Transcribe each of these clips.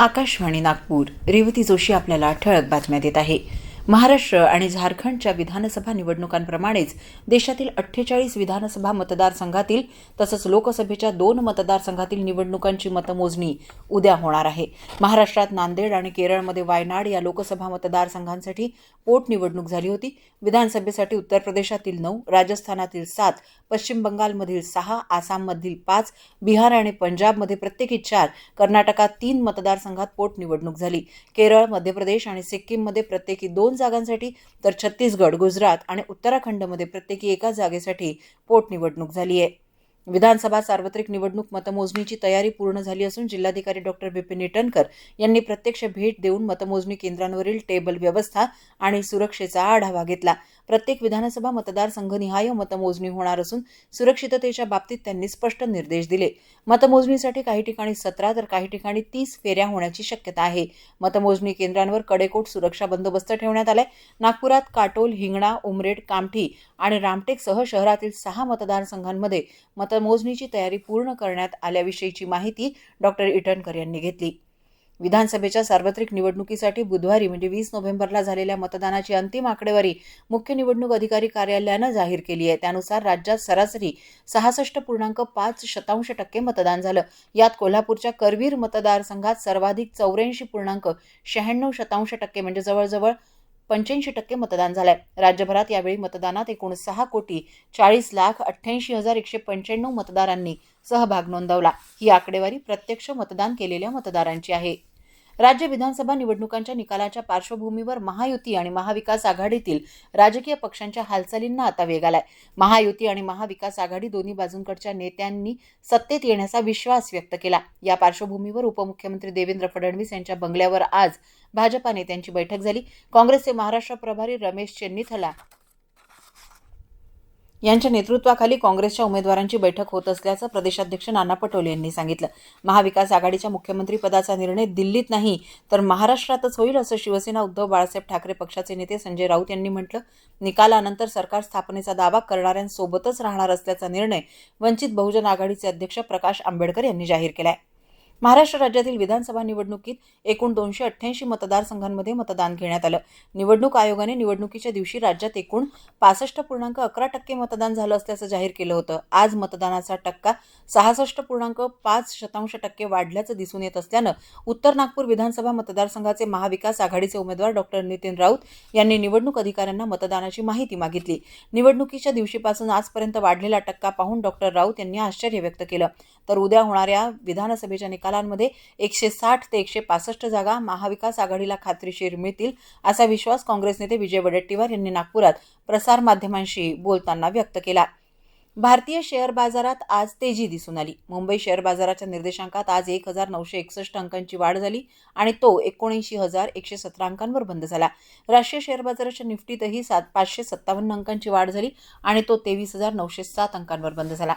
आकाशवाणी नागपूर. रेवती जोशी आपल्याला ठळक बातम्या देत आहे. महाराष्ट्र आणि झारखंडच्या विधानसभा निवडणुकांप्रमाणेच देशातील अठ्ठेचाळीस विधानसभा मतदारसंघातील तसंच लोकसभेच्या दोन मतदारसंघातील निवडणुकांची मतमोजणी उद्या होणार आहे. महाराष्ट्रात नांदेड आणि केरळमध्ये वायनाड या लोकसभा मतदारसंघांसाठी पोटनिवडणूक झाली होती. विधानसभेसाठी उत्तर प्रदेशातील नऊ राजस्थानातील सात पश्चिम बंगालमधील सहा आसाममधील पाच बिहार आणि पंजाबमध्ये प्रत्येकी चार कर्नाटकात तीन मतदारसंघात पोटनिवडणूक झाली. केरळ मध्य प्रदेश आणि सिक्कीममध्ये प्रत्येकी दोन जागांसाठी तर छत्तीसगड गुजरात आणि उत्तराखंडमध्ये प्रत्येकी एका जागेसाठी पोटनिवडणूक झाली आहे विधानसभा सार्वत्रिक निवडणूक मतमोजणीची तयारी पूर्ण झाली असून जिल्हाधिकारी डॉक्टर विपिन इटनकर यांनी प्रत्यक्ष भेट देऊन मतमोजणी केंद्रांवरील टेबल व्यवस्था आणि सुरक्षेचा आढावा घेतला. प्रत्येक विधानसभा मतदारसंघनिहाय मतमोजणी होणार असून सुरक्षिततेच्या बाबतीत त्यांनी स्पष्ट निर्देश दिले. मतमोजणीसाठी काही ठिकाणी सतरा तर काही ठिकाणी तीस फेऱ्या होण्याची शक्यता आहे. मतमोजणी केंद्रांवर कडेकोट सुरक्षा बंदोबस्त ठेवण्यात आलाय. नागपुरात काटोल हिंगणा उमरेड कामठी आणि रामटेकसह शहरातील सहा मतदारसंघांमध्ये मत मतमोजणीची तयारी पूर्ण करण्यात आल्याविषयीची माहिती डॉक्टर इटनकर यांनी घेतली. विधानसभेच्या सार्वत्रिक निवडणुकीसाठी बुधवारी म्हणजे वीस नोव्हेंबरला झालेल्या मतदानाची अंतिम आकडेवारी मुख्य निवडणूक अधिकारी कार्यालयानं जाहीर केली आहे. त्यानुसार राज्यात सरासरी सहासष्ट पूर्णांक पाच शतांश टक्के मतदान झालं. यात कोल्हापूरच्या करवीर मतदारसंघात सर्वाधिक चौऱ्याऐंशी पूर्णांक शहाण्णव शतांश टक्के म्हणजे जवळजवळ पंच्याऐंशी टक्के मतदान झालंय. राज्यभरात यावेळी मतदानात एकूण सहा कोटी चाळीस लाख अठ्ठ्याऐंशी हजार एकशे पंच्याण्णव मतदारांनी सहभाग नोंदवला. ही आकडेवारी प्रत्यक्ष मतदान केलेल्या मतदारांची आहे. राज्य विधानसभा निवडणुकांच्या निकालाच्या पार्श्वभूमीवर महायुती आणि महाविकास आघाडीतील राजकीय पक्षांच्या हालचालींना आता वेग आलाय. महायुती आणि महाविकास आघाडी दोन्ही बाजूंकडच्या नेत्यांनी सत्तेत येण्याचा विश्वास व्यक्त केला. या पार्श्वभूमीवर उपमुख्यमंत्री देवेंद्र फडणवीस यांच्या बंगल्यावर आज भाजपा नेत्यांची बैठक झाली. काँग्रेसचे महाराष्ट्र प्रभारी रमेश चेन्नीथला यांच्या नेतृत्वाखाली काँग्रेसच्या उमेदवारांची बैठक होत असल्याचं प्रदेशाध्यक्ष नाना पटोले यांनी सांगितलं. महाविकास आघाडीच्या मुख्यमंत्रीपदाचा निर्णय दिल्लीत नाही तर महाराष्ट्रातच होईल असं शिवसेना उद्धव बाळासाहेब ठाकरे पक्षाचे नेते संजय राऊत यांनी म्हटलं. निकालानंतर सरकार स्थापनेचा दावा करणाऱ्यांसोबतच राहणार असल्याचा निर्णय वंचित बहुजन आघाडीचे अध्यक्ष प्रकाश आंबेडकर यांनी जाहीर केला आहे महाराष्ट्र राज्यातील विधानसभा निवडणुकीत एकूण दोनशे अठ्ठ्याऐंशी मतदारसंघांमध्ये मतदान घेण्यात आलं. निवडणूक आयोगाने निवडणुकीच्या दिवशी राज्यात एकूण पासष्ट पूर्णांक अकरा टक्के मतदान झालं असल्याचं जाहीर केलं होतं. आज मतदानाचा टक्का सहासष्ट पूर्णांक पाच शतांश टक्के वाढल्याचं दिसून येत असल्यानं उत्तर नागपूर विधानसभा मतदारसंघाचे महाविकास आघाडीचे उमेदवार डॉक्टर नितीन राऊत यांनी निवडणूक अधिकाऱ्यांना मतदानाची माहिती मागितली. निवडणुकीच्या दिवशीपासून आजपर्यंत वाढलेला टक्का पाहून डॉक्टर राऊत यांनी आश्चर्य व्यक्त केलं. तर उद्या होणाऱ्या विधानसभेच्या निकाल निकालांमध्ये एकशे साठ ते एकशे पासष्ट जागा महाविकास आघाडीला खात्रीशीर मिळतील असा विश्वास काँग्रेस नेते विजय वडेट्टीवार यांनी नागपुरात प्रसारमाध्यमांशी बोलताना व्यक्त केला. भारतीय शेअर बाजारात आज तेजी दिसून आली. मुंबई शेअर बाजाराच्या निर्देशांकात आज एक हजार नऊशे एकसष्ट अंकांची वाढ झाली आणि तो एकोणऐंशी हजार एकशे सतरा अंकांवर बंद झाला. राष्ट्रीय शेअर बाजाराच्या निफ्टीतही सात पाचशे सत्तावन्न अंकांची वाढ झाली आणि तो तेवीस हजार नऊशे सात अंकांवर बंद झाला.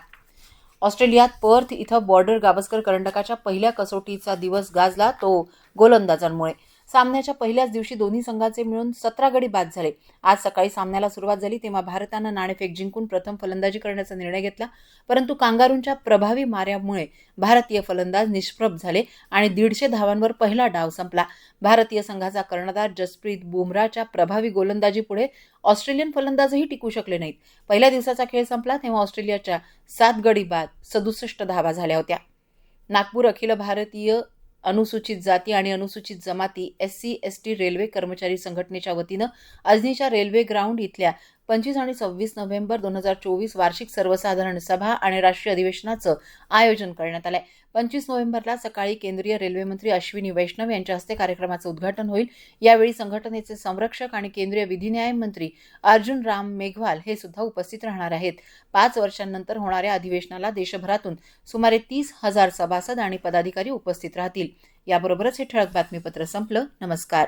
ऑस्ट्रेलियात पर्थ इथं बॉर्डर गावस्कर करंडकाच्या पहिल्या कसोटीचा दिवस गाजला तो गोलंदाजांमुळे. सामन्याच्या पहिल्याच दिवशी दोन्ही संघाचे मिळून सतरा गडी बाद झाले. आज सकाळी सामन्याला सुरुवात झाली तेव्हा भारतानं नाणेफेक जिंकून प्रथम फलंदाजी करण्याचा निर्णय घेतला. परंतु कांगारूंच्या प्रभावी माऱ्यामुळे भारतीय फलंदाज निष्प्रभ झाले आणि दीडशे धावांवर पहिला डाव संपला. भारतीय संघाचा कर्णधार जसप्रीत बुमराच्या प्रभावी गोलंदाजीपुढे ऑस्ट्रेलियन फलंदाजही टिकू शकले नाहीत. पहिल्या दिवसाचा खेळ संपला तेव्हा ऑस्ट्रेलियाच्या सात गडी बाद सदुसष्ट धावा झाल्या होत्या. नागपूर अखिल भारतीय अनुसूचित जाती आणि अनुसूचित जमाती S C S T railway कर्मचारी संघटनेच्या वतीनं अजनीच्या रेल्वे ग्राउंड इथल्या पंचवीस आणि सव्वीस नोव्हेंबर दोन हजार चोवीस वार्षिक सर्वसाधारण सभा आणि राष्ट्रीय अधिवेशनाचं आयोजन करण्यात आलंय. पंचवीस नोव्हेंबरला सकाळी केंद्रीय रेल्वेमंत्री अश्विनी वैष्णव यांच्या हस्ते कार्यक्रमाचं उद्घाटन होईल. यावेळी संघटनेचे संरक्षक आणि केंद्रीय विधीन्याय मंत्री अर्जुन राम मेघवाल हे सुद्धा उपस्थित राहणार आहेत. पाच वर्षांनंतर होणाऱ्या अधिवेशनाला देशभरातून सुमारे तीस हजार सभासद आणि पदाधिकारी उपस्थित राहतील. याबरोबरच हे ठळक बातमीपत्र संपलं. नमस्कार.